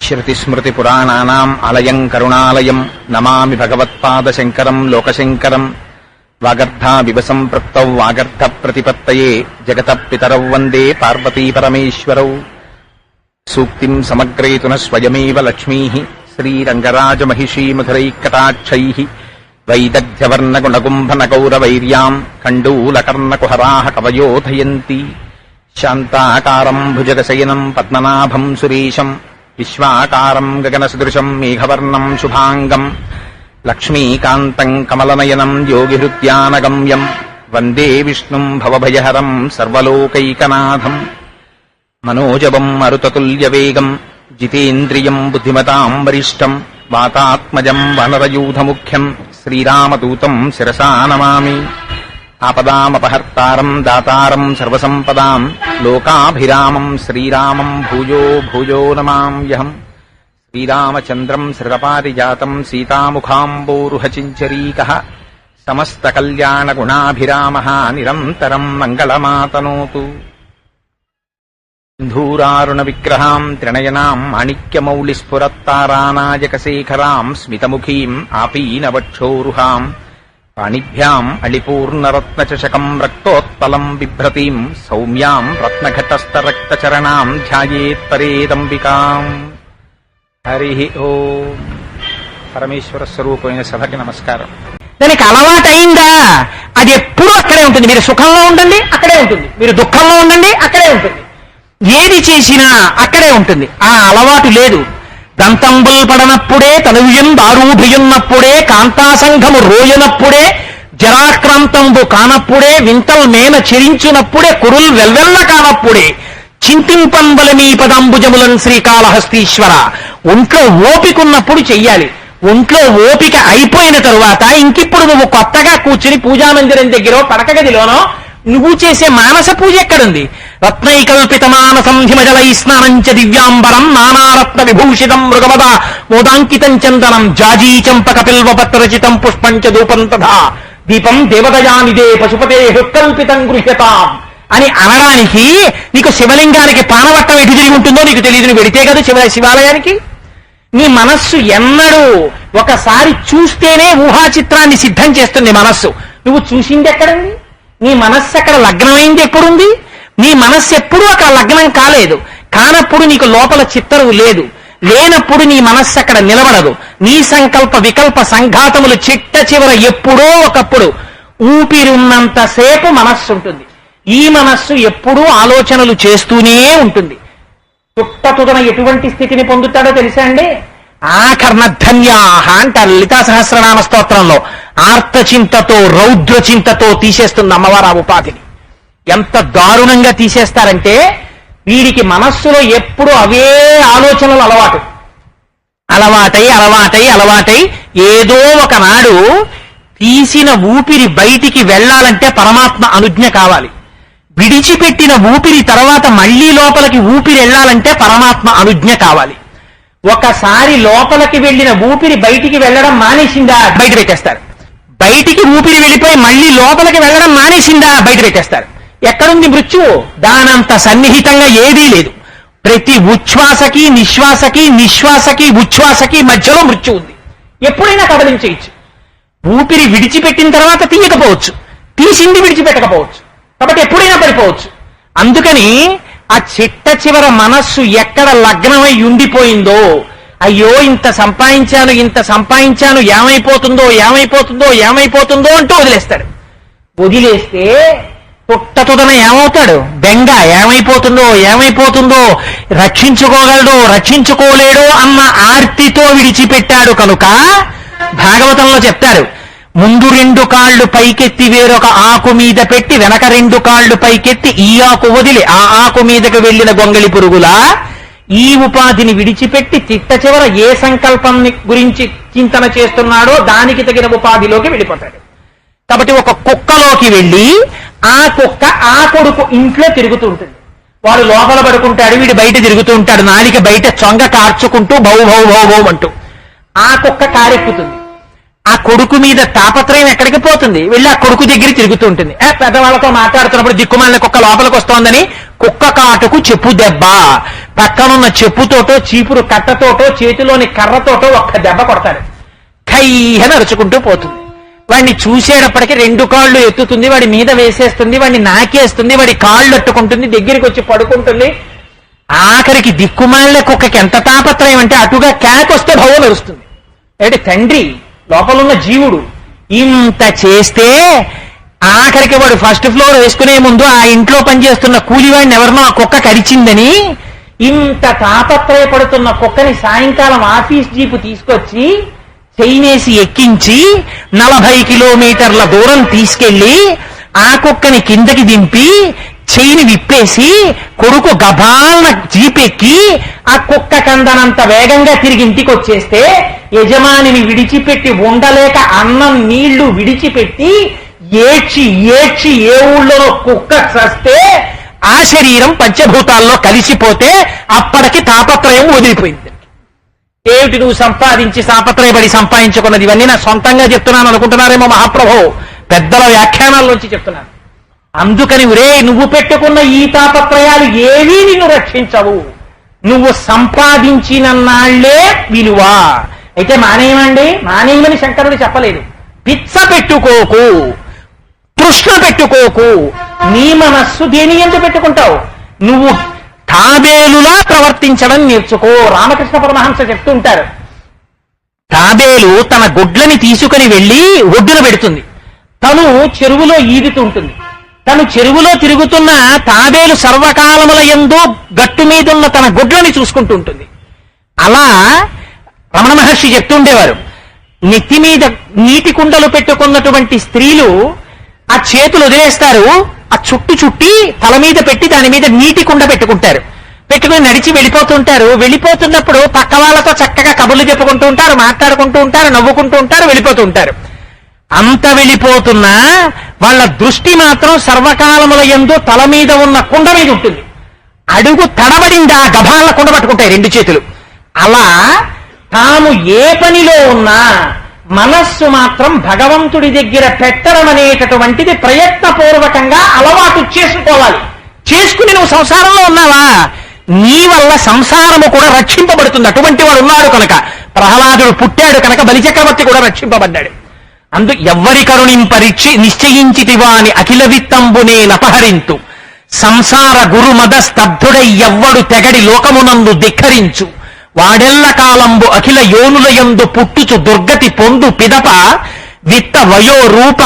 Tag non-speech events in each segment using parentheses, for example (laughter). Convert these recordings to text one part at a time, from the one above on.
శృతిస్మృతిపురాణానాम् అలయం కరుణాలయం నమామి భగవత్పాదశంకరం లోకశంకరం వాగర్ధావివ సంపృక్తౌ వాగర్ధ ప్రతిపత్తయే జగత పితరౌ వందే పార్వతీపరమేశ్వరౌ సూక్తిం సమగ్రేతున స్వయమేవ లక్ష్మీ శ్రీరంగరాజమహిషీమధురైకటాక్షై. వైదగ్ధ్యవర్ణగుణగుంభనగౌరవైర్యాం కండూలకర్ణకుహరాహ కవయోధయంతి. శాంతాకారం భుజగశయనం పద్మనాభం సురేశం విశ్వాకారం గగనసదృశం మేఘవర్ణం శుభాంగం లక్ష్మీకాంతం కమలనయనం యోగిహృద్యానగమ్యం వందే విష్ణుం భవభయహరం సర్వలోకైకనాథం మనోజవం మరుతతుల్యవేగం జితేంద్రియం బుద్ధిమతాం వరిష్టం వాతాత్మజం వనరయూధముఖ్యం శ్రీరామదూతం శిరసా నమామి ఆపదామపహర్తారం దాతారం సర్వసంపదాం లోకాభిరామం శ్రీరామం భూయో భూయో నమామ్యహం శ్రీరామచంద్రం శ్రితపారిజాతం సీతాముఖాంబోరుహచించరీక. సమస్తకల్యాణగుణాభిరామ నిరంతరం మంగళమాతనోతు. సింధూరారుణ విగ్రహాం త్రినయనాం మాణిక్యమౌళిస్ఫురత్తారానాయకశేఖరాం స్మితముఖీం ఆపీనవక్షోరుహాం. పాణిభ్యాం అళిపూర్ణరత్నచషకం రక్తోత్తలం బిభ్రతీం సౌమ్యాం రత్నఘటస్థరక్తచరణాం ధ్యాయేత్తరేదంబికాం। హరి ఓ। పరమేశ్వర స్వరూపమైన సభకి నమస్కారం। దానికి అలవాటైందా? అది ఎప్పుడూ అక్కడే ఉంటుంది. మీరు సుఖంలో ఉండండి అక్కడే ఉంటుంది. మీరు దుఃఖంలో ఉండండి అక్కడే ఉంటుంది. ఏది చేసినా అక్కడే ఉంటుంది. ఆ అలవాటు లేదు. దంతంబుల్ పడనప్పుడే తనువ్యం దారూభియున్నప్పుడే కాంతాసంఘము రోయనప్పుడే జరాక్రాంతంబు కానప్పుడే వింతల్ మేన చెరించునప్పుడే కురుల్ వెల్వెల్ల కానప్పుడే చింతింపంబలమీ పదంబుజములన్ శ్రీకాళహస్తీశ్వర. ఒంట్లో ఓపికన్నప్పుడు చెయ్యాలి. ఒంట్లో ఓపిక అయిపోయిన తరువాత ఇంకిప్పుడు నువ్వు కొత్తగా కూర్చుని పూజామందిరం దగ్గర పడక గదిలోనో నువ్వు చేసే మానస పూజ ఎక్కడుంది? రత్నైకల్పిత మానసం హిమజలై స్నానంచ దివ్యాంబరం నానారత్న విభూషితం మృగవద మోదాంకితం చందనం జాజీ చంపక పిల్వపత్రచితం పుష్పంచ దూపం తథా. దీపం దేవదయానిదే పశుపతే హృత్కల్పితం గృహ్యతాం. అని అనడానికి నీకు శివలింగానికి పానవట్టం ఎటు తిరిగి ఉంటుందో నీకు తెలియదు నువ్వు వెడితే కదా శివ శివాలయానికి. నీ మనస్సు ఎన్నడూ ఒకసారి చూస్తేనే ఊహా చిత్రాన్ని సిద్ధం చేస్తుంది మనస్సు. నువ్వు చూసింది ఎక్కడండి? నీ మనస్సు అక్కడ లగ్నమైంది ఎప్పుడుంది? నీ మనస్సు ఎప్పుడూ అక్కడ లగ్నం కాలేదు. కానప్పుడు నీకు లోపల చిత్తరువు లేదు. లేనప్పుడు నీ మనస్సు అక్కడ నిలబడదు. నీ సంకల్ప వికల్ప సంఘాతములు చిట్ట చివర ఎప్పుడో ఒకప్పుడు ఊపిరిన్నంతసేపు మనస్సు ఉంటుంది. ఈ మనస్సు ఎప్పుడూ ఆలోచనలు చేస్తూనే ఉంటుంది. తుట్టతుదన ఎటువంటి స్థితిని పొందుతాడో తెలుసా అండి? ఆకర్ణధన్యాహ అంటారు లలితా సహస్రనామ స్తోత్రంలో. ఆర్తచింతతో రౌద్ర చింతతో తీసేస్తుంది అమ్మవారు ఆ ఉపాధిని. ఎంత దారుణంగా తీసేస్తారంటే వీడికి మనస్సులో ఎప్పుడు అవే ఆలోచనలు అలవాటు. అలవాటై అలవాటై అలవాటై ఏదో ఒకనాడు తీసిన ఊపిరి బయటికి వెళ్ళాలంటే పరమాత్మ అనుజ్ఞ కావాలి. విడిచిపెట్టిన ఊపిరి తర్వాత మళ్ళీ లోపలికి ఊపిరి వెళ్ళాలంటే పరమాత్మ అనుజ్ఞ కావాలి. ఒకసారి లోపలికి వెళ్ళిన ఊపిరి బయటికి వెళ్ళడం మానేసిందా? బయట పెట్టేస్తారు. బయటికి ఊపిరి వెళ్ళిపోయి మళ్ళీ లోపలికి వెళ్ళడం మానేసిందా? బయట పెట్టేస్తారు. ఎక్కడుంది మృత్యువు? దానంత సన్నిహితంగా ఏదీ లేదు. ప్రతి ఉచ్ఛ్వాసకి నిశ్వాసకి నిశ్వాసకి ఉచ్ఛ్వాసకి మధ్యలో మృత్యు ఉంది. ఎప్పుడైనా కదలించేయచ్చు. ఊపిరి విడిచిపెట్టిన తర్వాత తీయకపోవచ్చు. తీసింది విడిచిపెట్టకపోవచ్చు. కాబట్టి ఎప్పుడైనా పడిపోవచ్చు. అందుకని ఆ చిట్ట చివర మనస్సు ఎక్కడ లగ్నమై ఉండిపోయిందో అయ్యో ఇంత సంపాదించాను ఇంత సంపాదించాను ఏమైపోతుందో ఏమైపోతుందో ఏమైపోతుందో అంటూ వదిలేస్తాడు. వదిలేస్తే పుట్టతుదన ఏమవుతాడు? బెంగ ఏమైపోతుందో ఏమైపోతుందో రక్షించుకోగలడో రక్షించుకోలేడో అన్న ఆర్తితో విడిచిపెట్టాడు కనుక భాగవతంలో చెప్తారు ముందు రెండు కాళ్ళు పైకెత్తి వేరొక ఆకు మీద పెట్టి వెనక రెండు కాళ్ళు పైకెత్తి ఈ ఆకు వదిలి ఆ ఆకు మీదకు వెళ్ళిన గొంగళి పురుగులా ఈ ఉపాధిని విడిచిపెట్టి చిట్ట చివర ఏ సంకల్పం గురించి చింతన చేస్తున్నాడో దానికి తగిన ఉపాధిలోకి వెళ్ళిపోతాడు. కాబట్టి ఒక కుక్కలోకి వెళ్ళి ఆ కుక్క ఆ కొడుకు ఇంట్లో తిరుగుతూ ఉంటుంది. వాడు లోపల పడుకుంటాడు వీడు బయట తిరుగుతూ ఉంటాడు నాలిక బయట చొంగ కార్చుకుంటూ భౌ భౌ భౌ భౌ అంటూ. ఆ కుక్క కారెక్కుతుంది. ఆ కొడుకు మీద తాపత్రయం ఎక్కడికి పోతుంది? వెళ్ళి ఆ కొడుకు దగ్గర తిరుగుతూ ఉంటుంది. పెద్దవాళ్ళతో మాట్లాడుతున్నప్పుడు దిక్కుమాలిన కుక్క లోపలికి వస్తోందని కుక్క కాటుకు చెప్పు దెబ్బ. పక్కనున్న చెప్పుతోటో చీపురు కట్టతోటో చేతిలోని కర్రతోటో ఒక్క దెబ్బ కొడతాడు. ఖయ్యని అరుచుకుంటూ పోతుంది. వాడిని చూసేటప్పటికి రెండు కాళ్ళు ఎత్తుతుంది వాడి మీద వేసేస్తుంది వాడిని నాకేస్తుంది వాడి కాళ్ళు అట్టుకుంటుంది దగ్గరికి వచ్చి పడుకుంటుంది. ఆఖరికి దిక్కుమాలిన కుక్కకి ఎంత తాపత్రయం అంటే అటుగా కేకొస్తే వస్తే భవ నడుస్తుంది అంటే తండ్రి లోపలున్న జీవుడు ఇంత చేస్తే ఆఖరికి వాడు ఫస్ట్ ఫ్లోర్ వేసుకునే ముందు ఆ ఇంట్లో పనిచేస్తున్న కూలివాడిని ఎవరినో ఆ కుక్క కరిచిందని ఇంత తాపత్రయపడుతున్న కుక్కని సాయంకాలం ఆఫీస్ జీపు తీసుకొచ్చి చైనేసి ఎక్కించి నలభై కిలోమీటర్ల దూరం తీసుకెళ్ళి ఆ కుక్కని కిందకి దింపి చెయ్యిని విప్పేసి కొడుకు గభాలన జీపెక్కి ఆ కుక్క కందనంత వేగంగా తిరిగి ఇంటికి వచ్చేస్తే యజమానిని విడిచిపెట్టి ఉండలేక అన్నం నీళ్ళు విడిచిపెట్టి ఏడ్చి ఏడ్చి ఏ ఊళ్ళో కుక్క చస్తే ఆ శరీరం పంచభూతాల్లో కలిసిపోతే అప్పటికి తాపత్రయం వదిలిపోయింది. ఏమిటి నువ్వు సంపాదించి సాపత్రయపడి సంపాదించుకున్నది ఇవన్నీ నా సొంతంగా చెప్తున్నాను అనుకుంటున్నారేమో మహాప్రభు. పెద్దల వ్యాఖ్యానాల్లోంచి చెప్తున్నాను. అందుకని ఒరే నువ్వు పెట్టుకున్న ఈ తాపత్రయాలు ఏవీ నిన్ను రక్షించవు. నువ్వు సంపాదించిన నాళ్ళే విలువ. అయితే మానేయమండి? మానేయమని శంకరుడు చెప్పలేదు. పిచ్చ పెట్టుకోకు. తృష్ణ పెట్టుకోకు. నీ మనస్సు దేని ఎందు పెట్టుకుంటావు? నువ్వు తాబేలులా ప్రవర్తించడం నేర్చుకో. రామకృష్ణ పరమహంస చెప్తూ ఉంటారు. తాబేలు తన గుడ్లని తీసుకుని వెళ్ళి ఒడ్డున పెడుతుంది. తను చెరువులో ఈదుతూ ఉంటుంది. తను చెరువులో తిరుగుతున్న తాబేలు సర్వకాలముల ఎందో గట్టు మీదున్న తన గుడ్లని చూసుకుంటూ ఉంటుంది. అలా రమణ మహర్షి చెప్తుండేవారు నెత్తి మీద నీటి కుండలు పెట్టుకున్నటువంటి స్త్రీలు ఆ చేతులు వదిలేస్తారు. ఆ చుట్టు చుట్టి తల మీద పెట్టి దాని మీద నీటి కుండ పెట్టుకుంటారు. పెట్టుకుని నడిచి వెళ్ళిపోతుంటారు. వెళ్ళిపోతున్నప్పుడు పక్క వాళ్ళతో చక్కగా కబుర్లు చెప్పుకుంటూ ఉంటారు మాట్లాడుకుంటూ ఉంటారు నవ్వుకుంటూ ఉంటారు వెళ్ళిపోతూ ఉంటారు. అంత వెళ్ళిపోతున్నా వాళ్ళ దృష్టి మాత్రం సర్వకాలముల ఎందు తల మీద ఉన్న కుండ మీద ఉంటుంది. అడుగు తడబడింది ఆ గభాల కుండ పట్టుకుంటాయి రెండు చేతులు. అలా తాము ఏ పనిలో ఉన్నా మనస్సు మాత్రం భగవంతుడి దగ్గర పెట్టడం అనేటటువంటిది ప్రయత్నపూర్వకంగా అలవాటు చేసుకోవాలి. చేసుకుని నువ్వు సంసారంలో ఉన్నావా? నీ వల్ల సంసారము కూడా రక్షింపబడుతుంది. అటువంటి వాడు ఉన్నాడు కనుక. ప్రహ్లాదుడు పుట్టాడు కనుక బలిచక్రవర్తి కూడా రక్షింపబడ్డాడు. అందు ఎవ్వరి కరుణింపరిచి నిశ్చయించితివా అని అఖిల విత్తంబునే నపహరింతు. సంసార గురుమద స్తబ్ధుడై ఎవ్వడు తెగడి లోకమునందు ధిక్కరించు. వాడెల్ల కాలంబు అఖిల యోనులయందు పుట్టుచు దుర్గతి పొందు పిదప విత్త వయో రూప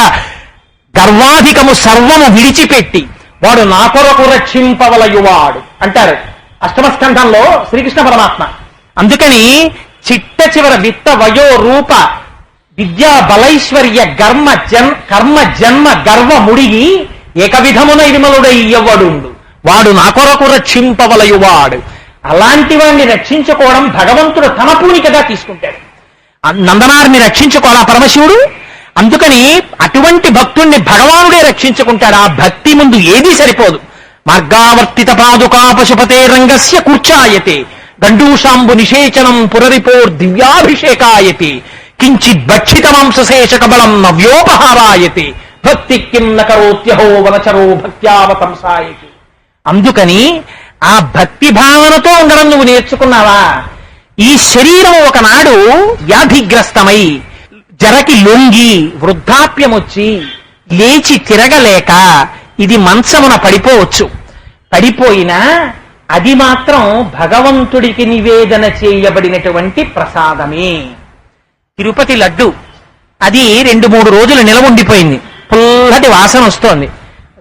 గర్వాధికము సర్వము విడిచిపెట్టి వాడు నా కొరకు రక్షింపవలయువాడు అంటారు. అష్టమస్కంధంలో శ్రీకృష్ణ పరమాత్మ. అందుకని చిట్ట చివర విత్త వయో రూప విద్యా బలైశ్వర్య గర్మ జన్ కర్మ జన్మ గర్వ ముడిగి ఏకవిధమున ఇరుమలుడై వాడు నా కొరకు రక్షింపవలయువాడు. అలాంటి వాడిని రక్షించుకోవడం భగవంతుడు తన పూనికగా తీసుకుంటాడు. నందనారిని రక్షించుకోవాలా పరమశివుడు? అందుకని అటువంటి భక్తుణ్ణి భగవానుడే రక్షించుకుంటాడు. ఆ భక్తి ముందు ఏదీ సరిపోదు. మార్గావర్తిత పాదుకా పశుపతే రంగస్య కూర్చాయతే. గండూషాంబు నిషేచనం పురరిపోర్ దివ్యాభిషేకాయతి. కించిత్ భక్షిత మాంసశేషక బలం నవ్యోపహారాయతి. భక్తి కిం నకరోత్యహో వనచరో భక్త్యావతంసాయతి. అందుకని ఆ భక్తి భావనతో ఉండడం నువ్వు నేర్చుకున్నావా? ఈ శరీరం ఒకనాడు వ్యాధిగ్రస్తమై జరకి లొంగి వృద్ధాప్యం వచ్చి లేచి తిరగలేక ఇది మంచమున పడిపోవచ్చు. పడిపోయినా అది మాత్రం భగవంతుడికి నివేదన చేయబడినటువంటి ప్రసాదమే. తిరుపతి లడ్డు. అది రెండు మూడు రోజులు నిలవ ఉండిపోయింది పుల్లటి వాసన వస్తోంది.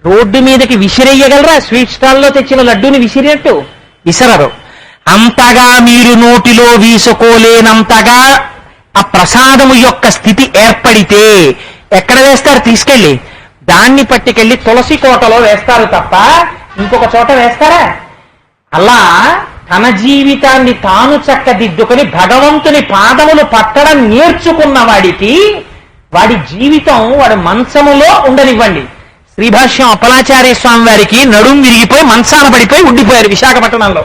రోడ్డు మీదకి విసిరేయగలరా? స్వీట్ స్టాల్లో తెచ్చిన లడ్డూని విసిరినట్టు విసరరు. అంతగా మీరు నోటిలో వీసుకోలేనంతగా ఆ ప్రసాదము యొక్క స్థితి ఏర్పడితే ఎక్కడ వేస్తారు? తీసుకెళ్ళి. దాన్ని పట్టుకెళ్ళి తులసి కోటలో వేస్తారు తప్ప ఇంకొక చోట వేస్తారా? అలా తన జీవితాన్ని తాను చక్కదిద్దుకొని భగవంతుని పాదములు పట్టడం నేర్చుకున్న వాడికి వాడి జీవితం వాడి మంచములో ఉండనివ్వండి. శ్రీభాష్యం అప్పలాచార్య స్వామి వారికి నడుం విరిగిపోయి మంచాన పడిపోయి ఉండిపోయారు విశాఖపట్నంలో.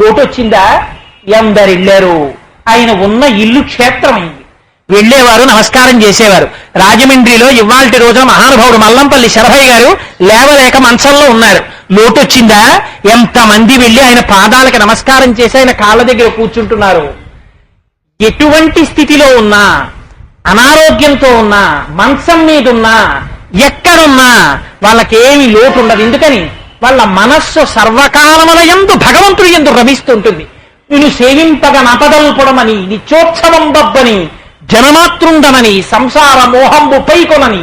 లోటు వచ్చిందా ఎందరు వెళ్ళారు ఆయన ఉన్న ఇల్లు క్షేత్రమైంది. వెళ్ళేవారు నమస్కారం చేసేవారు. రాజమండ్రిలో ఇవాల్టి రోజున మహానుభావుడు మల్లంపల్లి శరభయ్య గారు లేవలేక మంచంలో ఉన్నారు. లోటొచ్చిందా? ఎంతమంది వెళ్ళి ఆయన పాదాలకు నమస్కారం చేసి ఆయన కాళ్ళ దగ్గర కూర్చుంటున్నారు? ఎటువంటి స్థితిలో ఉన్నా అనారోగ్యంతో ఉన్నా మంచం మీద ఉన్నా ఎక్కడున్నా వాళ్ళకేమి లోటు ఉండదు ఎందుకని? వాళ్ళ మనస్సు సర్వకాలముల యందు భగవంతుడు ఎందు రమిస్తుంటుంది. నేను సేవింపగ నపదల్పడమని నిత్యోత్సవం బబ్బని జనమాతృండనని సంసార మోహంబు పైకొనని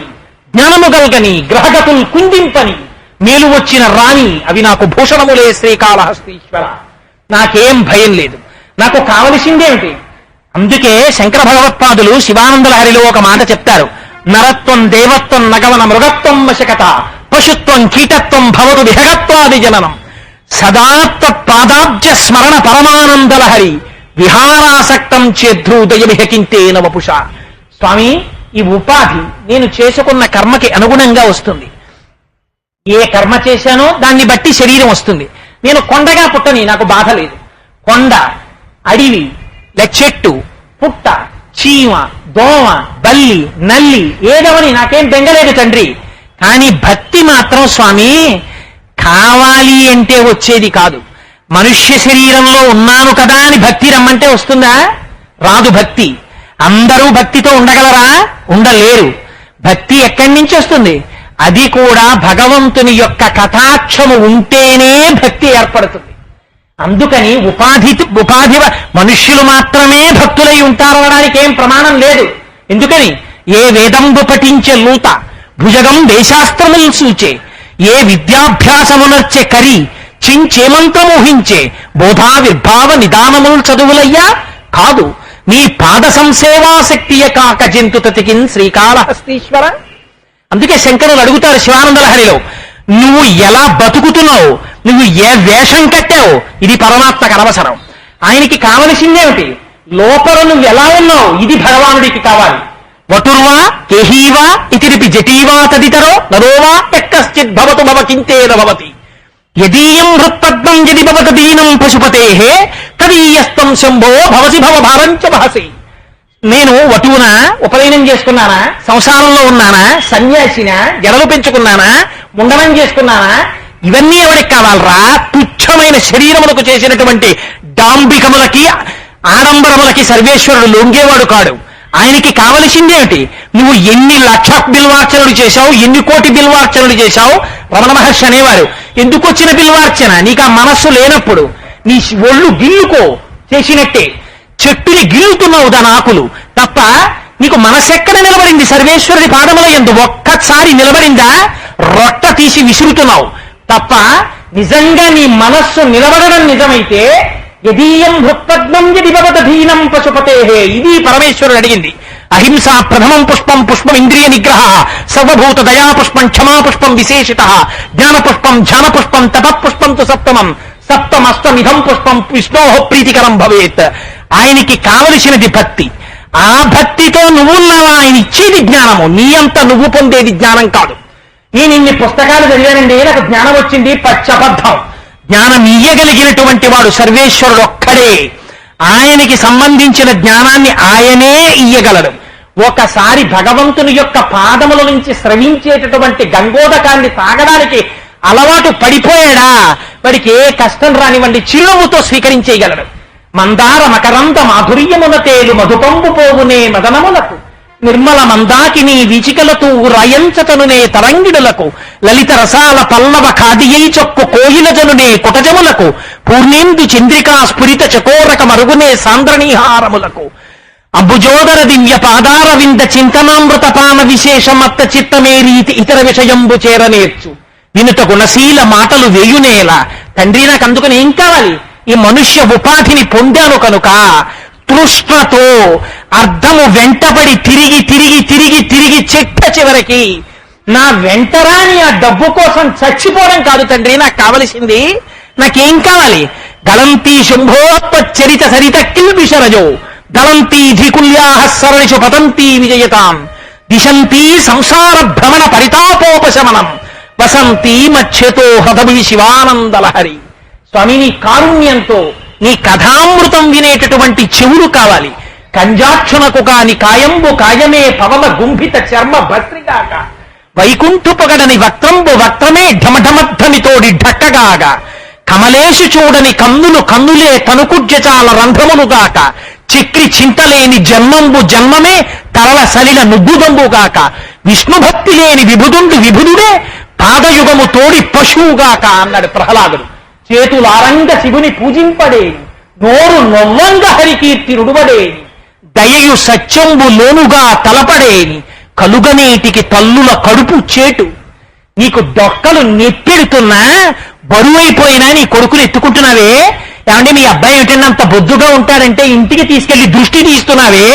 జ్ఞానము గల్గని గ్రహగతులు కుందింపని మేలు వచ్చిన రాణి అవి నాకు భూషణములే శ్రీకాళహస్తీశ్వర. నాకేం భయం లేదు. నాకు కావలసిందేమిటి? అందుకే శంకర భగవత్పాదులు శివానందలహరిలో ఒక మాట చెప్తారు. నరత్వం దేవత్వం నగవన మృగత్వం వశకత పశుత్వం కీటత్వం భవతు విహగత్వాది జననం. సదాత్వ పాదాబ్జ స్మరణ పరమానందలహరి విహారాసక్తం చేద్రూదయమిహకింతే నవపుష స్వామి ఈ ఉపాధి నేను చేసుకున్న కర్మకి అనుగుణంగా వస్తుంది. ఏ కర్మ చేశానో దాన్ని బట్టి శరీరం వస్తుంది. నేను కొండగా పుట్టని నాకు బాధ లేదు. కొండ అడివి లెచ్చెట్టు పుట్ట చీమ దోమ బల్లి నల్లి ఏదవని నాకేం బెంగలేదు తండ్రి. కానీ భక్తి మాత్రం స్వామి కావాలి అంటే వచ్చేది కాదు. మనుష్య శరీరంలో ఉన్నాను కదా అని భక్తి రమ్మంటే వస్తుందా? రాదు భక్తి. అందరూ భక్తితో ఉండగలరా? ఉండలేరు. భక్తి ఎక్కడి నుంచి వస్తుంది? అది కూడా భగవంతుని యొక్క కథాక్షము ఉంటేనే భక్తి ఏర్పడుతుంది. అందుకని ఉపాధి ఉపాధి మనుష్యులు మాత్రమే భక్తులై ఉంటారనడానికి ఏం ప్రమాణం లేదు. ఎందుకని? ఏ వేదంబు పఠించే లూత భుజగం దేశాస్త్రములు సూచే ఏ విద్యాభ్యాసమునర్చే కరి చించేమంత్రమోహించే బోధా విర్భావ నిదానములు చదువులయ్యా? కాదు నీ పాద సంసేవాశక్తియ కాక జంతుతతికిన్ శ్రీకాళహస్తీశ్వర అందుకే శంకరులు అడుగుతారు శివానందలహరిలో నువ్వు ఎలా బతుకుతున్నావు? నువ్వు ఏ వేషం కట్టావు? ఇది పరమాత్మకు అనవసరం. ఆయనకి కావలసిందేమిటి? లోపల నువ్వు ఎలా ఉన్నావు? ఇది భగవానుడికి కావాలి. వటుర్వా కేహీవా ఇతిరిపి జటీవా తదితరో నరోవా ఎక్కశ్చిత్ భవతు భవ కింతేన భవతి. యదీయం హృత్పద్మం యది భవత దీనం పశుపతే తదీయస్తం శంభో భవసి భవ భారంచ వహసి. నేను వటువునా? ఉపనయనం చేసుకున్నానా? సంసారంలో ఉన్నానా? సన్యాసినా? జడలు పెంచుకున్నానా? ముండనం చేసుకున్నానా ఇవన్నీ ఎవరికి కావాలరా? తుచ్చమైన శరీరములకు చేసినటువంటి డాంబికములకి ఆడంబరములకి సర్వేశ్వరుడు లొంగేవాడు కాడు. ఆయనకి కావలసిందేమిటి? నువ్వు ఎన్ని లక్ష బిల్వార్చనలు చేశావు ఎన్ని కోటి బిల్వార్చనలు చేశావు? రమణ మహర్షి అనేవారు ఎందుకు వచ్చిన బిల్వార్చన? నీకు ఆ మనస్సు లేనప్పుడు. నీ ఒళ్ళు గిల్లుకో చేసినట్టే. చెట్టుని గిల్లుతున్నావు దాని ఆకులు. తప్ప నీకు మనసెక్కడ నిలబడింది? సర్వేశ్వరుడి పాదముల ఎందు ఒక్కసారి నిలబడిందా? రొట్ట తీసి విసురుతున్నావు తప్ప నిజంగా నీ మనస్సు నిలబడడం నిజమైతే యదీయం భృత్పద్మం యది భవత ధీనం పశుపతే ఇది పరమేశ్వరుడు అడిగింది. అహింస ప్రథమం పుష్పం పుష్పం ఇంద్రియ నిగ్రహ సర్వభూత దయా పుష్పం క్షమా పుష్పం విశేషిత జ్ఞాన పుష్పం ధ్యాన పుష్పం తప పుష్పం తు సప్తమం సప్తమస్తమిధం పుష్పం విష్ణోహ ప్రీతికరం భవేత్. ఆయనకి కావలసినది భక్తి. ఆ భక్తితో నువ్వున్నావా? ఆయన ఇచ్చేది జ్ఞానము. నీ అంత నువ్వు పొందేది జ్ఞానం కాదు. నేను ఇన్ని పుస్తకాలు చదివానండి. నాకు జ్ఞానం వచ్చింది. పచ్చబద్ధం. జ్ఞానం ఇయ్యగలిగినటువంటి వాడు సర్వేశ్వరుడు ఒక్కడే. ఆయనకి సంబంధించిన జ్ఞానాన్ని ఆయనే ఇయ్యగలడు. ఒకసారి భగవంతుని యొక్క పాదముల నుంచి స్రవించేటటువంటి గంగోదకాన్ని తాగడానికి అలవాటు పడిపోయాడా? వాడికి ఏ కష్టం రానివ్వండి. చిరునవ్వుతో స్వీకరించేయగలడు. మందార మకరంత మాధుర్యమున తేలు మధుపంపు పోవునే మదనములకు నిర్మల మందాకిని వీచికలతూ రయంచతనునే తరంగిడులకు లలిత రసాల పల్లవ ఖాదియై చొక్కు కోయిలజనునే కుటజములకు పూర్ణేందు చంద్రికా స్ఫురిత చకోరక మరుగునే సాంద్రనీహారములకు. అంబుజోదర దివ్య పాదార వింద చింతనామృత పాన విశేషమత్త చిత్తమే రీతి ఇతర విషయంబు చేరనేర్చు. వినుత గుణశీల మాటలు వేయునేలా తండ్రి నాకు అందుకని ఏం కావాలి? ఈ మనుష్య ఉపాధిని పొందాను కనుక తృష్ణతో అర్థము వెంటబడి తిరిగి తిరిగి తిరిగి తిరిగి చెట్ట చివరికి నా వెంటరాని ఆ డబ్బు కోసం చచ్చిపోవడం కాదు తండ్రి నాకు కావలసింది నాకేం కావాలి? గళంతి శుంభోత్పచ్చరిత సరిత కిల్బిషరజో దళంతి ధికుల్యాహ సరణిషు పతంతి విజయతాం దిశంతి సంసార భ్రమణ పరితాపోపశమనం వసంతి మధ్యతో హృదవి శివానందలహరి. స్వామిని కారుణ్యంతో నీ కథామృతం వినేటటువంటి చెవులు కావాలి. కంజాక్షునకు కాని కాయంబు కాయమే పవన గుంభిత చర్మ భస్త్రిగాక. వైకుంఠు పొగడని వక్త్రంబు వక్త్రమే ఢమఢమధ్వనితోడి ఢక్కగాగా కమలేషు చూడని కన్నులు కన్నులే తనుకుజ్యచాల రంధ్రములుగాక చిక్రి చింతలేని జన్మంబు జన్మమే తరల సలిల నుగ్గుదంబుగాక. విష్ణుభక్తి లేని విభుదుండు విభుదుడే పాదయుగము తోడి పశువుగాక అన్నాడు ప్రహ్లాదుడు. చేతులారంగ శివుని పూజింపడేని నోరు నొవ్వంగ హరికీర్తి రుడువడేని దయయు సత్యంబు లోనుగా తలపడేని కలుగనేటికి తల్లుల కడుపు చేటు. నీకు డొక్కలు నెప్పెడుతున్నా బరువైపోయినా నీ కొడుకులు ఎత్తుకుంటున్నావే? ఏమంటే మీ అబ్బాయి ఏంటంటే అంత బొద్దుగా ఉంటాడంటే ఇంటికి తీసుకెళ్ళి దృష్టి తీస్తున్నావే?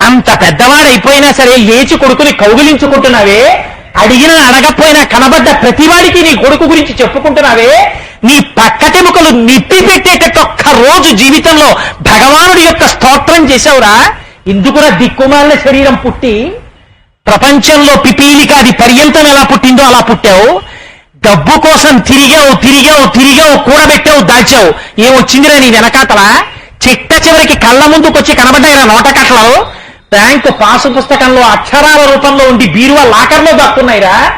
అంత పెద్దవాడైపోయినా సరే లేచి కొడుకుని కౌగిలించుకుంటున్నావే? అడిగిన అడగపోయినా కనబడ్డ ప్రతివాడికి నీ కొడుకు గురించి చెప్పుకుంటున్నావే? నీ పక్కటెముకలు నిప్పి పెట్టేటట్టు ఒక్క రోజు జీవితంలో భగవానుడి యొక్క స్తోత్రం చేశావురా? ఇందుకురా దిక్కుమాలిన శరీరం పుట్టి ప్రపంచంలో పిపీలిక అది పర్యంతం ఎలా పుట్టిందో అలా పుట్టావు. డబ్బు కోసం తిరిగావు తిరిగావు తిరిగావు కూడబెట్టావు దాచావు. ఏమొచ్చిందిరా నీ వెనకాతల? చిట్ట చివరికి కళ్ళ ముందుకొచ్చి కనబడ్డాయిరా నోటకట్లు బ్యాంకు పాసు పుస్తకంలో అక్షరాల రూపంలో ఉండి బీరువా లాకర్లో దక్కున్నాయిరా.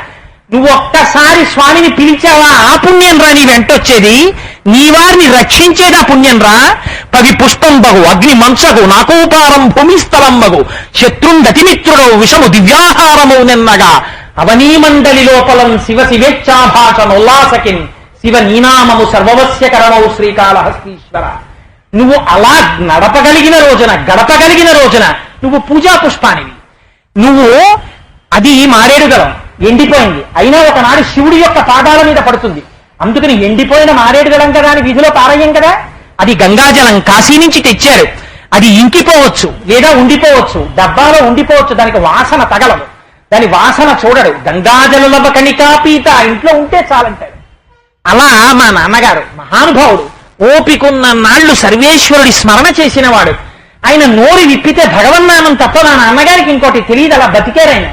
నువ్వు ఒక్కసారి స్వామిని పిలిచావా? ఆ పుణ్యం రా నీ వెంటొచ్చేది. నీ వారిని రక్షించేది ఆ పుణ్యం రా. పవి పుష్పం బహు అగ్ని మంచగు నాకోపారం భూమిస్థలం మగు శత్రుండతిమిత్రుడవు విషము దివ్యాహారము నిన్నగా. అవనీమండలి లోపలం శివ శివేచ్ఛాభాషణోల్లాసకిన్ శివ నీనామము సర్వవస్యకరమౌ శ్రీకాళహస్తీశ్వర. నువ్వు అలా నడపగలిగిన రోజున గడపగలిగిన రోజున నువ్వు పూజా పుష్పానివి. నువ్వు అది మారేడు గలం ఎండిపోయింది. అయినా ఒకనాడు శివుడి యొక్క పాదాల మీద పడుతుంది. అందుకని ఎండిపోయిన మారేడు గలం కదా అని విధిలో పారయ్యం కదా? అది గంగాజలం కాశీ నుంచి తెచ్చారు. అది ఇంకిపోవచ్చు లేదా ఉండిపోవచ్చు డబ్బాలో ఉండిపోవచ్చు దానికి వాసన తగలదు. దాని వాసన చూడడు. గంగాజలులవ కణికా పీత ఇంట్లో ఉంటే చాలంటాడు. అలా మా నాన్నగారు మహానుభావుడు ఓపికున్న నాళ్ళు సర్వేశ్వరుడి స్మరణ చేసినవాడు. ఆయన నోరు విప్పితే భగవన్నామం తప్ప మా నాన్నగారికి ఇంకోటి తెలియదు అలా బతికారాయన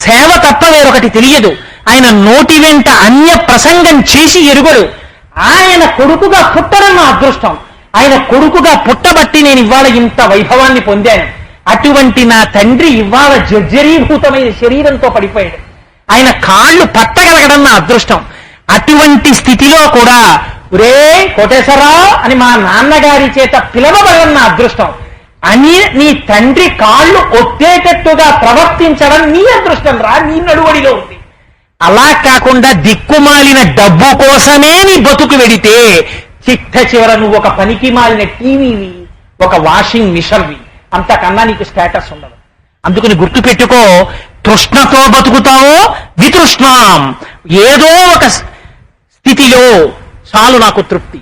సేవ తప్ప వేరొకటి తెలియదు. ఆయన నోటి వెంట అన్య ప్రసంగం చేసి ఎరుగడు. ఆయన కొడుకుగా పుట్టడం నా అదృష్టం. ఆయన కొడుకుగా పుట్టబట్టి నేను ఇవాళ ఇంత వైభవాన్ని పొందాను. అటువంటి నా తండ్రి ఇవాళ జర్జరీభూతమైన శరీరంతో పడిపోయాడు. ఆయన కాళ్ళు పట్టగలగడం నా అదృష్టం. అటువంటి స్థితిలో కూడా రే కోటేశ్వరరావు అని మా నాన్నగారి చేత పిలవబడడం నా అదృష్టం. అని నీ తండ్రి కాళ్ళు ఒత్తేటట్టుగా ప్రవర్తించడం నీ అదృష్టం రా నీ నడువడిలో ఉంది. అలా కాకుండా దిక్కుమాలిన డబ్బు కోసమే నీ బతుకు వెడితే చిట్ట చివర నువ్వు ఒక పనికి మాలిన టీవీవి ఒక వాషింగ్ మిషన్వి. అంతకన్నా నీకు స్టేటస్ ఉండదు. అందుకని గుర్తు పెట్టుకో తృష్ణతో బతుకుతావో వితృష్ణాం. ఏదో ఒక స్థితిలో చాలు నాకు తృప్తి.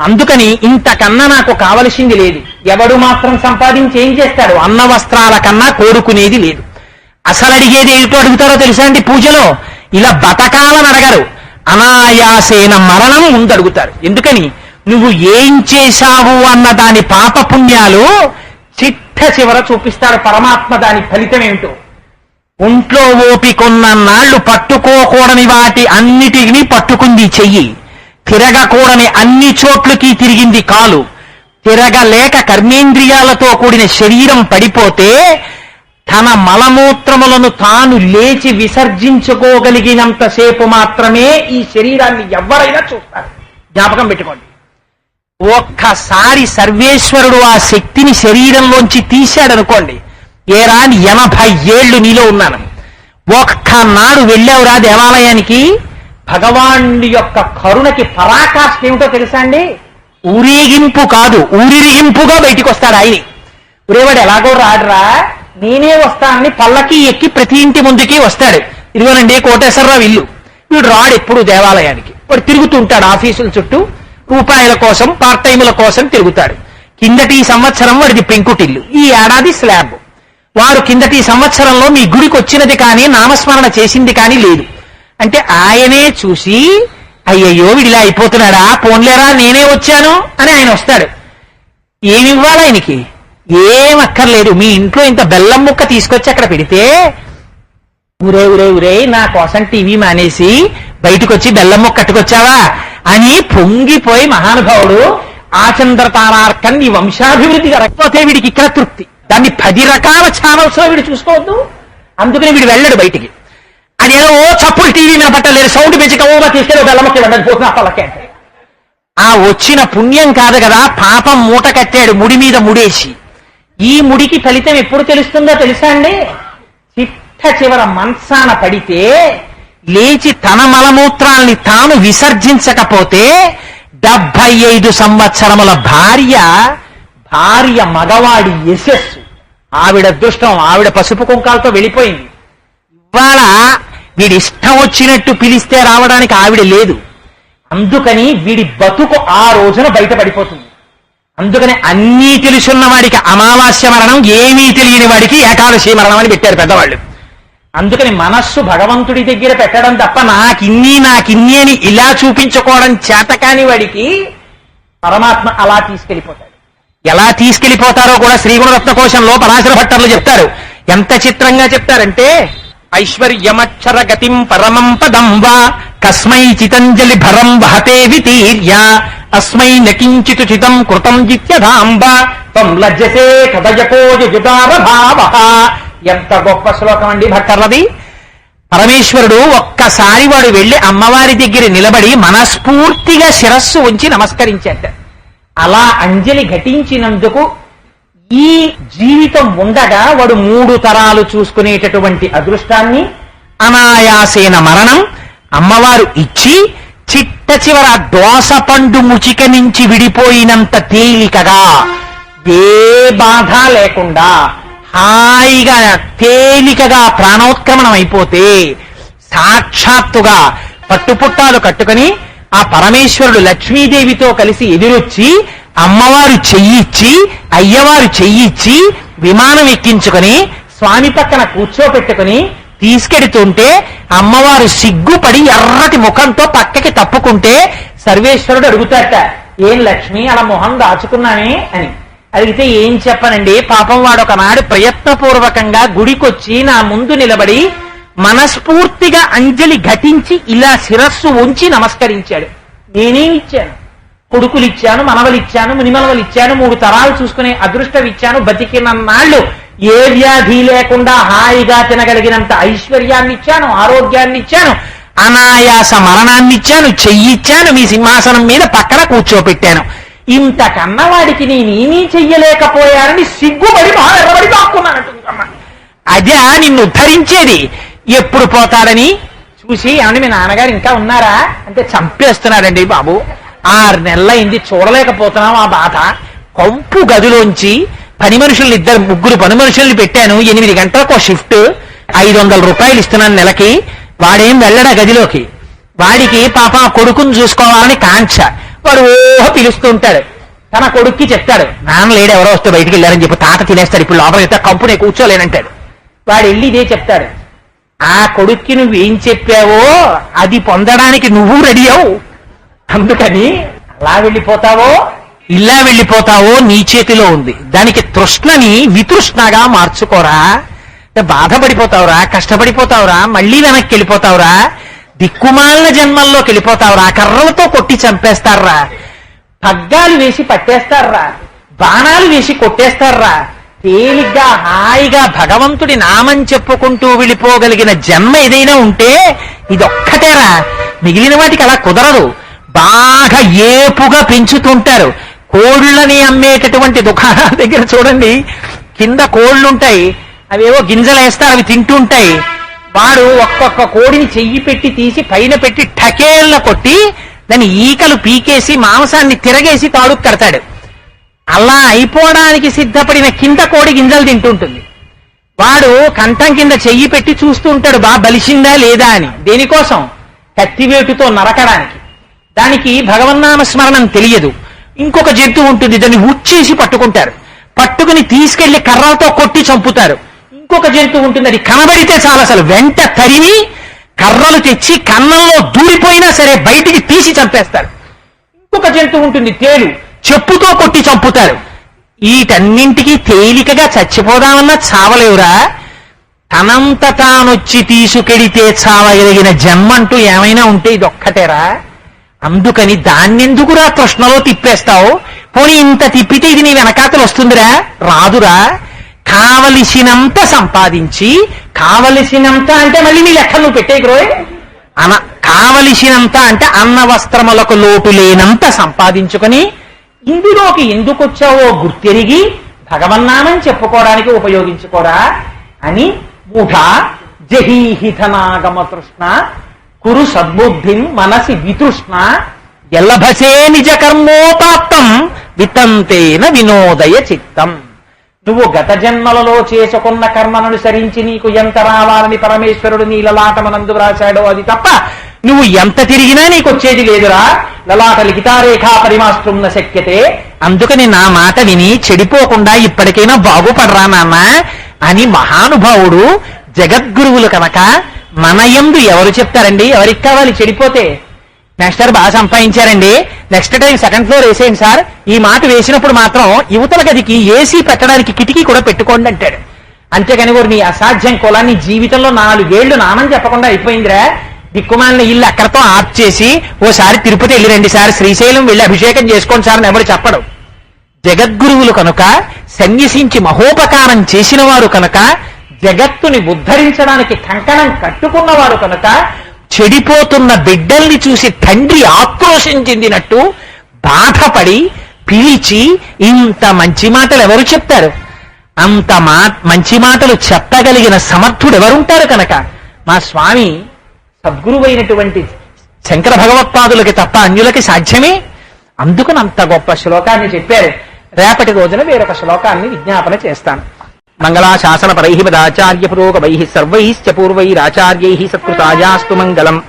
అందుకని ఇంతకన్నా నాకు కావలసింది లేదు. ఎవడు మాత్రం సంపాదించి ఏం చేస్తాడు? అన్న వస్త్రాల కన్నా కోరుకునేది లేదు. అసలు అడిగేది ఏమిటో అడుగుతారో తెలుసా అండి పూజలో? ఇలా బతకాలని అడగరు. అనాయాసేన మరణం ఉందడుగుతారు ఎందుకని? నువ్వు ఏం చేశావు అన్న దాని పాప పుణ్యాలు చిట్ట చివర చూపిస్తాడు పరమాత్మ దాని ఫలితం ఏమిటో. ఒంట్లో ఓపికొన్న నాళ్ళు పట్టుకోకూడని వాటి అన్నిటిని పట్టుకుంది చెయ్యి. తిరగకూడని అన్ని చోట్లకి తిరిగింది కాలు. తిరగలేక కర్మేంద్రియాలతో కూడిన శరీరం పడిపోతే తన మలమూత్రములను తాను లేచి విసర్జించుకోగలిగినంతసేపు మాత్రమే ఈ శరీరాన్ని ఎవరైనా చూస్తారు. జ్ఞాపకం పెట్టుకోండి. ఒక్కసారి సర్వేశ్వరుడు ఆ శక్తిని శరీరంలోంచి తీశాడనుకోండి. ఏ రాని ఎనభై ఏళ్ళు నీలో ఉన్నాను. ఒక్కనాడు వెళ్ళావురా దేవాలయానికి? భగవానుడి యొక్క కరుణకి పరాకాష్ఠ ఏమిటో తెలుసా అండి? ఊరేగింపు కాదు ఊరిరిగింపుగా బయటికి వస్తాడు ఆయన. ఉరేవాడు ఎలాగో రాడురా నేనే వస్తానని పల్లకి ఎక్కి ప్రతి ఇంటి ముందుకి వస్తాడు. ఇదిగోనండి కోటేశ్వరరావు ఇల్లు. వీడు రాడు ఎప్పుడు దేవాలయానికి. వాడు తిరుగుతుంటాడు ఆఫీసుల చుట్టూ రూపాయల కోసం పార్ట్ టైముల కోసం తిరుగుతాడు. కిందటి సంవత్సరం వాడిది పెంకుటిల్లు. ఈ ఏడాది స్లాబ్. వారు కిందటి సంవత్సరంలో మీ గుడికి వచ్చినది కానీ నామస్మరణ చేసింది కానీ లేదు. అంటే ఆయనే చూసి అయ్యయ్యో వీడిలా అయిపోతున్నాడా? పోన్లేరా నేనే వచ్చాను అని ఆయన వస్తాడు. ఏమివ్వాలి ఆయనకి? ఏం అక్కర్లేదు. మీ ఇంట్లో ఇంత బెల్లం ముక్క తీసుకొచ్చి అక్కడ పెడితే ఉరే ఉరే ఉరే నా కోసం టీవీ మానేసి బయటకు వచ్చి బెల్లం ముక్క కట్టుకొచ్చావా అని పొంగిపోయి మహానుభావుడు ఆచంద్ర తారార్కన్ నీ వంశాభివృద్ధి జరగకపోతే వీడికి ఇక్కడ తృప్తి. దాన్ని పది రకాల ఛానల్స్లో వీడు చూసుకోవద్దు. అందుకని వీడు వెళ్ళడు బయటికి. అదేదో ఓ చప్పుడు టీవీ మీద సౌండ్ పెంచక ఓ తీసుకెళ్ళి బెల్లం ముక్క వెళ్ళదు పోతున్నా పల్లకే ఆ వచ్చిన పుణ్యం కాదు కదా పాపం మూట కట్టాడు ముడి మీద ముడేసి. ఈ ముడికి ఫలితం ఎప్పుడు తెలుస్తుందో తెలుసా అండి? చిట్ట చివర మనసాన పడితే లేచి తన మలమూత్రాల్ని తాను విసర్జించకపోతే డెబ్బై ఐదు సంవత్సరముల భార్య భార్య మగవాడి యశస్సు. ఆవిడ అదృష్టం ఆవిడ పసుపు కుంకాలతో వెళ్ళిపోయింది. ఇవాళ వీడి ఇష్టం వచ్చినట్టు పిలిస్తే రావడానికి ఆవిడ లేదు. అందుకని వీడి బతుకు ఆ రోజున బయటపడిపోతుంది. అందుకని అన్నీ తెలుసున్న వాడికి అమావాస్య మరణం ఏమీ తెలియని వాడికి ఏకాదశి మరణం అని పెట్టారు పెద్దవాళ్ళు. అందుకని మనస్సు భగవంతుడి దగ్గర పెట్టడం తప్ప నాకిన్ని నాకిన్ని అని ఇలా చూపించుకోవడం చేతకాని వాడికి పరమాత్మ అలా తీసుకెళ్ళిపోతాడు ఎలా తీసుకెళ్ళిపోతారో కూడా శ్రీగుణరత్న కోశంలో పరాశర భట్టర్లు చెప్తారు. ఎంత చిత్రంగా చెప్తారంటే ఐశ్వర్యమక్షర గతిం పరమం పదం వా కస్మై చితంజలి భరం వహతే వితీర్య అస్మై నకించితు చితం కృతం జిత్యధాంబ త్వం లజ్జసే కదయకోజుదార భావ ఎంత గొప్ప శ్లోకం అండి భట్టర్లది పరమేశ్వరుడు ఒక్కసారి వాడు వెళ్ళి అమ్మవారి దగ్గర నిలబడి మనస్ఫూర్తిగా శిరస్సు ఉంచి నమస్కరించాట అలా అంజలి ఘటించినందుకు ఈ జీవితం ఉండగా వాడు మూడు తరాలు చూసుకునేటటువంటి అదృష్టాన్ని అనాయాసేన మరణం అమ్మవారు ఇచ్చి చిట్ట చివర దోస పండు ముచిక నుంచి విడిపోయినంత తేలికగా ఏ బాధ లేకుండా హాయిగా తేలికగా ప్రాణోత్క్రమణం అయిపోతే సాక్షాత్తుగా పట్టుపుట్టాలు కట్టుకుని ఆ పరమేశ్వరుడు లక్ష్మీదేవితో కలిసి ఎదురొచ్చి అమ్మవారు చెయ్యిచ్చి అయ్యవారు చెయ్యిచ్చి విమానం ఎక్కించుకొని స్వామి పక్కన కూర్చోపెట్టుకుని తీసుకెడుతుంటే అమ్మవారు సిగ్గుపడి ఎర్రటి ముఖంతో పక్కకి తప్పుకుంటే సర్వేశ్వరుడు అడుగుతాట ఏం లక్ష్మి అలా మొహం దాచుకున్నానే అని. అడిగితే ఏం చెప్పనండి పాపం వాడు ఒకనాడు ప్రయత్నపూర్వకంగా గుడికొచ్చి నా ముందు నిలబడి మనస్ఫూర్తిగా అంజలి ఘటించి ఇలా శిరస్సు ఉంచి నమస్కరించాడు. నేనేం ఇచ్చాను? కొడుకులు ఇచ్చాను మనవలు ఇచ్చాను మునిమలవలు ఇచ్చాను మూడు తరాలు చూసుకునే అదృష్టం ఇచ్చాను బతికినన్నాళ్ళు. ఏ వ్యాధి లేకుండా హాయిగా తినగలిగినంత ఐశ్వర్యాన్ని ఇచ్చాను ఆరోగ్యాన్ని ఇచ్చాను అనాయాస మరణాన్ని ఇచ్చాను చెయ్యిచ్చాను మీ సింహాసనం మీద పక్కన కూర్చోపెట్టాను. ఇంతకన్న వాడికి నేనేమీ చెయ్యలేకపోయానని సిగ్గుపడి మహా ఎర్రబడి అదే నిన్ను ఉద్ధరించేది. ఎప్పుడు పోతాడని? చూసి ఏమని మీ నాన్నగారు ఇంకా ఉన్నారా? అంటే చంపేస్తున్నాడండి బాబు. ఆరు నెలలైంది చూడలేకపోతున్నాం ఆ బాధ. కంపు గదిలోంచి పని మనుషుల్ని ఇద్దరు ముగ్గురు పని మనుషుల్ని పెట్టాను. ఎనిమిది గంటలకు షిఫ్ట్. ఐదు వందల రూపాయలు ఇస్తున్నాను నెలకి. వాడేం వెళ్ళడా గదిలోకి? వాడికి పాప ఆ కొడుకుని చూసుకోవాలని కాంక్ష. వాడు ఓహో పిలుస్తూ ఉంటాడు. తన కొడుక్కి చెప్తాడు నాన్న లేడు ఎవరో వస్తే బయటికి వెళ్ళారని చెప్పి తాత తినేస్తాడు. ఇప్పుడు లోపల చెప్తే కంపునే కూర్చోలేనంటాడు. వాడు వెళ్ళి ఇదే చెప్తాడు ఆ కొడుక్కి నువ్వు ఏం చెప్పావో అది పొందడానికి నువ్వు రెడీ అవు. అందుకని అలా వెళ్ళిపోతావో? ఇలా వెళ్ళిపోతావో నీ చేతిలో ఉంది. దానికి తృష్ణని వితృష్ణగా మార్చుకోరా. బాధపడిపోతావురా కష్టపడిపోతావురా మళ్ళీ వెనక్కి వెళ్ళిపోతావురా దిక్కుమాలిన జన్మల్లోకి వెళ్ళిపోతావురా కర్రలతో కొట్టి చంపేస్తారా పగ్గాలు వేసి పట్టేస్తారా బాణాలు వేసి కొట్టేస్తారా తేలిగ్గా హాయిగా భగవంతుడి నామం చెప్పుకుంటూ వెళ్ళిపోగలిగిన జన్మ ఏదైనా ఉంటే ఇదొక్కటేరా. మిగిలిన వాటికి అలా కుదరదు. బాగా ఏపుగా పెంచుతుంటారు. కోళ్ళని అమ్మేటటువంటి దుకాణాల (laughs) దగ్గర చూడండి. కింద కోళ్ళుంటాయి. అవేవో గింజలు వేస్తారు అవి తింటుంటాయి. వాడు ఒక్కొక్క కోడిని చెయ్యి పెట్టి తీసి పైన పెట్టి టకేళ్ళ కొట్టి దాన్ని ఈకలు పీకేసి మాంసాన్ని తిరగేసి తాడుకు కడతాడు. అలా అయిపోవడానికి సిద్ధపడిన కింద కోడి గింజలు తింటుంటుంది. వాడు కంఠం కింద చెయ్యి పెట్టి చూస్తూ ఉంటాడు బా బలిసిందా లేదా అని. దేనికోసం? కత్తివేటుతో నరకడానికి. దానికి భగవన్నామ స్మరణం తెలియదు. ఇంకొక జంతువు ఉంటుంది దాన్ని ఉచ్చేసి పట్టుకుంటారు. పట్టుకుని తీసుకెళ్ళి కర్రలతో కొట్టి చంపుతారు. ఇంకొక జంతువు ఉంటుంది అది కనబడితే చాలా అసలు వెంట తరిమి కర్రలు తెచ్చి కన్నంలో దూరిపోయినా సరే బయటికి తీసి చంపేస్తారు. ఇంకొక జంతువు ఉంటుంది తేలు. చెప్పుతో కొట్టి చంపుతారు. వీటన్నింటికి తేలికగా చచ్చిపోదామన్నా చావలేవురా? తనంత తానొచ్చి తీసుకెడితే చావగలిగిన జన్మంటూ ఏమైనా ఉంటే ఇది ఒక్కటేరా అందుకని దాన్నెందుకురా కృష్ణలో తిప్పేస్తావు? పోనీ ఇంత తిప్పితే ఇది నీ వెనకాతలు వస్తుందిరా? రాదురా. కావలసినంత సంపాదించి కావలసినంత అంటే మళ్ళీ నీ లెక్కలు నువ్వు పెట్టే గ్రోయ్ అన కావలసినంత అంటే అన్న వస్త్రములకు లోటు లేనంత సంపాదించుకొని ఇందులోకి ఎందుకు వచ్చావో గుర్తెరిగి భగవన్నామం చెప్పుకోవడానికి ఉపయోగించుకోరా అని మూఢ జహీహితనాగమ తృష్ణ కురు సద్బుద్ధిం మనసి వితృష్ణ. ఎల్లభసే నిజ కర్మోపాత్తం వితంతేన వినోదయ చిత్తం. నువ్వు గత జన్మలలో చేసుకున్న కర్మను అనుసరించి నీకు ఎంత రావాలని పరమేశ్వరుడు నీ లలాటమనందు వ్రాశాడో అది తప్ప నువ్వు ఎంత తిరిగినా నీకు వచ్చేది లేదురా. లలాట లిఖితారేఖా పరిమాస్తృం శక్యతే అందుకని నా మాట విని చెడిపోకుండా ఇప్పటికైనా బాగుపడరా నాన్న అని మహానుభావుడు జగద్గురువులు కనుక మన యందు ఎవరు చెప్తారండి? ఎవరికి కావాలి? చెడిపోతే. మాస్టర్ బాగా సంపాదించారండి. నెక్స్ట్ టైం సెకండ్ ఫ్లోర్ వేసేయండి సార్. ఈ మాట వేసినప్పుడు మాత్రం యువతల గదికి ఏసీ పెట్టడానికి కిటికీ కూడా పెట్టుకోండి అంటాడు. అంతేగాని కూడా నీ అసాధ్యం కులాన్ని జీవితంలో నాలుగేళ్ళు నామని చెప్పకుండా అయిపోయిందిరా. దిక్కుమాలిన ఇల్లు అక్కడతో ఆప్ చేసి ఓసారి తిరుపతి వెళ్ళి రండి సార్. శ్రీశైలం వెళ్ళి అభిషేకం చేసుకోండి సార్ అని ఎవరు చెప్పడు. జగద్గురువులు కనుక సన్యసించి మహోపకారం చేసిన వారు కనుక జగత్తుని ఉద్ధరించడానికి కంకణం కట్టుకున్నవారు కనుక చెడిపోతున్న బిడ్డల్ని చూసి తండ్రి ఆక్రోశం చెందినట్టు బాధపడి పిలిచి ఇంత మంచి మాటలు ఎవరు చెప్తారు? అంత మా మంచి మాటలు చెప్పగలిగిన సమర్థుడు ఎవరుంటారు కనుక? మా స్వామి సద్గురువైనటువంటి శంకర భగవత్పాదులకి తప్ప అన్యులకి సాధ్యమే? అందుకని అంత గొప్ప శ్లోకాన్ని చెప్పారు. రేపటి రోజున వేరొక శ్లోకాన్ని విజ్ఞాపన చేస్తాను. మంగళాశాసన పరై సర్వైశ్చ పూర్వైరాచార్యై సత్కృతాయాస్తు మంగళం.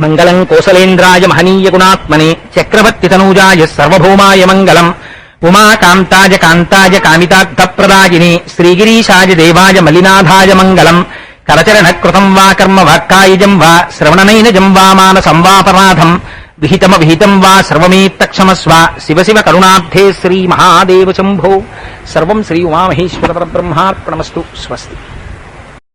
మంగళం కోసలేంద్రాయ మహనీయగుణాత్మనే చక్రవర్తి తనూజాయ సర్వభౌమాయ మంగళం. ఉమాకాంతాయ కాంతాయ కామితార్థప్రదాయిని శ్రీగిరీశాయ దేవాయ మలినాథాయ మంగళం. కరచరణ కృతం వా కర్మ వాక్కాయుజం వా శ్రవణనైనజం వా మానసం వాపరాధం విహితమ విహితం వా సర్వమేత్తక్షమస్వ శివ శివ కరుణాబ్ధే శ్రీ మహాదేవ శంభో. సర్వం శ్రీ ఉమామహేశ్వర బ్రహ్మార్పణమస్తు స్వస్తి.